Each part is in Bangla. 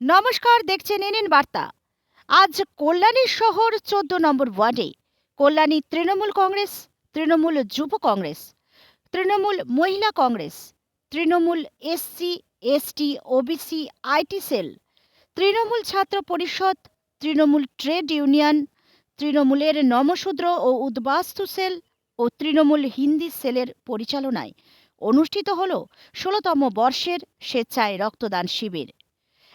নমস্কার, দেখছেন এনএন বার্তা। আজ কল্যাণী শহর চোদ্দ নম্বর ওয়ার্ডে, কল্যাণী তৃণমূল কংগ্রেস, তৃণমূল যুব কংগ্রেস, তৃণমূল মহিলা Congress, Trinamool SC, ST, OBC, IT cell, Trinamool ছাত্র পরিষদ, তৃণমূল ট্রেড ইউনিয়ন, তৃণমূলের নমশূদ্র ও উদ্বাস্তু সেল ও তৃণমূল হিন্দি সেলের পরিচালনায় অনুষ্ঠিত হল ষোলতম বর্ষের স্বেচ্ছায় রক্তদান শিবির।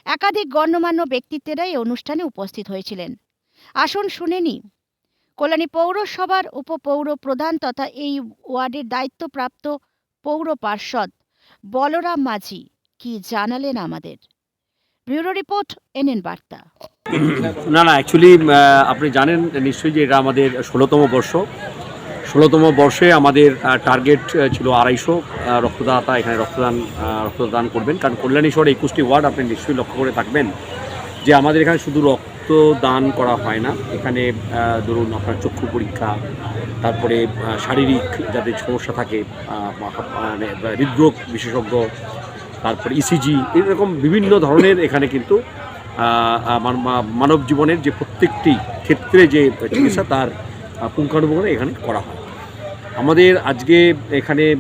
একাধিক গণ্যমান্য ব্যক্তিত্বেরা এই অনুষ্ঠানে উপস্থিত হয়েছিলেন। আসুন শুনেনি কল্যাণী পৌরসভার উপপৌর প্রধান তথা এই ওয়ার্ডের দায়িত্বপ্রাপ্ত পৌর পার্ষদ বলরাম মাঝি কি জানালেন আমাদের? ব্যুরো রিপোর্ট, এনএন বার্তা। না না অ্যাকচুয়ালি আপনি জানেন নিশ্চয়ই যে এটা আমাদের ষোলোতম বর্ষ। ষোলোতম বর্ষে আমাদের টার্গেট ছিল আড়াইশো রক্তদাতা এখানে রক্তদান রক্তদান করবেন। কারণ কল্যাণী শহরে একুশটি ওয়ার্ড আপনি নিশ্চয়ই লক্ষ্য করে থাকবেন যে আমাদের এখানে শুধু রক্তদান করা হয় না, এখানে ধরুন আপনার চক্ষু পরীক্ষা, তারপরে শারীরিক যাদের সমস্যা থাকে মানে হৃদরোগ বিশেষজ্ঞ, তারপরে ইসিজি এরকম বিভিন্ন ধরনের এখানে কিন্তু মান- মানব জীবনের যে প্রত্যেকটি ক্ষেত্রে যে চিকিৎসা, তার পুঙ্খানুপুঙ্খ এখানে করা হয়। আমাদের আজকে এখানে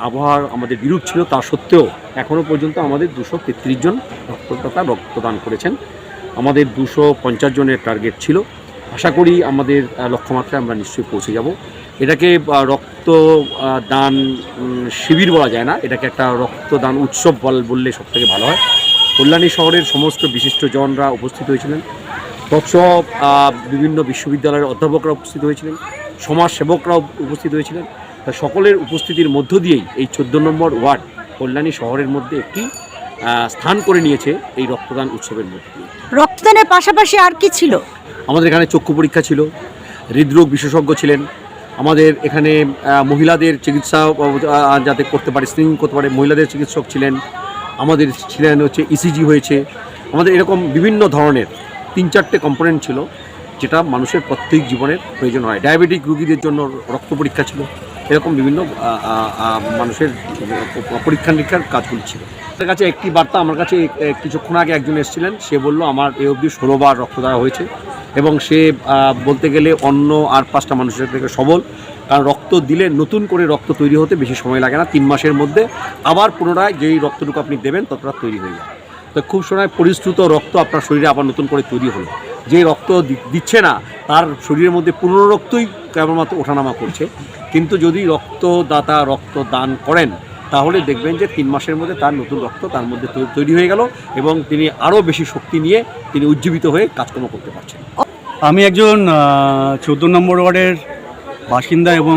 আবহাওয়া আমাদের বিরূপ ছিল তা সত্ত্বেও এখনও পর্যন্ত আমাদের দুশো তেত্রিশ জন রক্তদাতা রক্তদান করেছেন। আমাদের দুশো পঞ্চাশ জনের টার্গেট ছিল। আশা করি আমাদের লক্ষ্যমাত্রায় আমরা নিশ্চয়ই পৌঁছে যাব। এটাকে আহ, রক্ত দান শিবির বলা যায় না এটাকে একটা রক্তদান উৎসব বল বললে সবথেকে ভালো হয়। কল্যাণী শহরের সমস্ত বিশিষ্টজনরা উপস্থিত হয়েছিলেন। তৎসহ আহ, বিভিন্ন বিশ্ববিদ্যালয়ের অধ্যাপকরা উপস্থিত হয়েছিলেন। সমাজসেবকরাও উপস্থিত হয়েছিলেন। তা সকলের উপস্থিতির মধ্য দিয়েই এই চোদ্দ নম্বর ওয়ার্ড কল্যাণী শহরের মধ্যে একটি স্থান করে নিয়েছে এই রক্তদান উৎসবের মধ্যে দিয়ে। রক্তদানের পাশাপাশি আর কি ছিল? আমাদের এখানে চক্ষু পরীক্ষা ছিল হৃদরোগ বিশেষজ্ঞ ছিলেন। আমাদের এখানে মহিলাদের চিকিৎসা যাতে করতে পারে স্ক্রিনিং করতে পারে মহিলাদের চিকিৎসক ছিলেন। আমাদের ছিলেন হচ্ছে ইসিজি হয়েছে। আমাদের এরকম বিভিন্ন ধরনের তিন চারটে কম্পোনেন্ট ছিল। যেটা মানুষের প্রত্যেক জীবনের প্রয়োজন হয়। ডায়াবেটিক রুগীদের জন্য রক্ত পরীক্ষা ছিল। এরকম বিভিন্ন মানুষের পরীক্ষা নিরীক্ষার কাজগুলি ছিল। তার কাছে একটি বার্তা আমার কাছে কিছুক্ষণ আগে একজন এসেছিলেন। সে বলল, আমার এ অবধি ষোলোবার রক্ত দেওয়া হয়েছে। এবং সে বলতে গেলে অন্য আর পাঁচটা মানুষের থেকে সবল। কারণ রক্ত দিলে নতুন করে রক্ত তৈরি হতে বেশি সময় লাগে না। তিন মাসের মধ্যে আবার পুনরায় যেই রক্তটুকু আপনি দেবেন, ততটা তৈরি হয়ে যায়। তো খুব সময় পরিশ্রুত রক্ত আপনার শরীরে আবার নতুন করে তৈরি হলো। যে রক্ত দিচ্ছে না, তার শরীরের মধ্যে পুরনো রক্তই কেবলমাত্র ওঠানামা করছে। কিন্তু যদি রক্তদাতা রক্ত দান করেন, তাহলে দেখবেন যে তিন মাসের মধ্যে তার নতুন রক্ত তার মধ্যে তৈরি হয়ে গেল এবং তিনি আরও বেশি শক্তি নিয়ে তিনি উজ্জীবিত হয়ে কাজকর্ম করতে পারছেন। আমি একজন চোদ্দ নম্বর ওয়ার্ডের বাসিন্দা এবং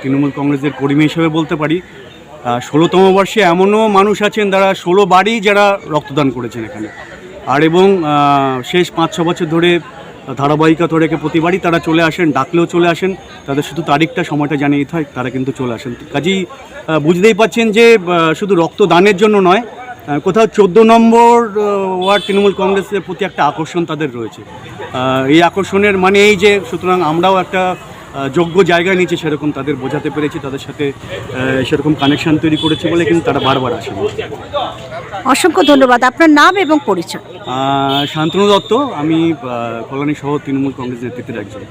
তৃণমূল কংগ্রেসের কর্মী হিসেবে বলতে পারি। ষোলোতম বর্ষে এমনও মানুষ আছেন, যারা ষোলো বারই যারা রক্তদান করেছেন এখানে। আর এবং শেষ পাঁচ ছ বছর ধরে ধারাবাহিকতা ধরে রেখে প্রতিবারই তারা চলে আসেন, ডাকলেও চলে আসেন। তাদের শুধু তারিখটা, সময়টা জানিয়ে দিতে হয়, তারা কিন্তু চলে আসেন। কাজেই বুঝতেই পাচ্ছেন যে শুধু রক্তদানের জন্য নয় কোথাও চোদ্দ নম্বর ওয়ার্ড তৃণমূল কংগ্রেসের প্রতি একটা আকর্ষণ তাদের রয়েছে। এই আকর্ষণের মানে এই যে, সুতরাং আমরাও একটা যোগ্য জায়গায় নিয়েছি সেরকম তাদের বোঝাতে পেরেছি তাদের সাথে সেরকম কানেকশন তৈরি করেছি বলে কিন্তু তারা বারবার আসে অসংখ্য ধন্যবাদ আপনার নাম এবং পরিচয়। শান্তনু দত্ত আমি কল্যাণী সহ তৃণমূল কংগ্রেস নেতৃত্বের একজন।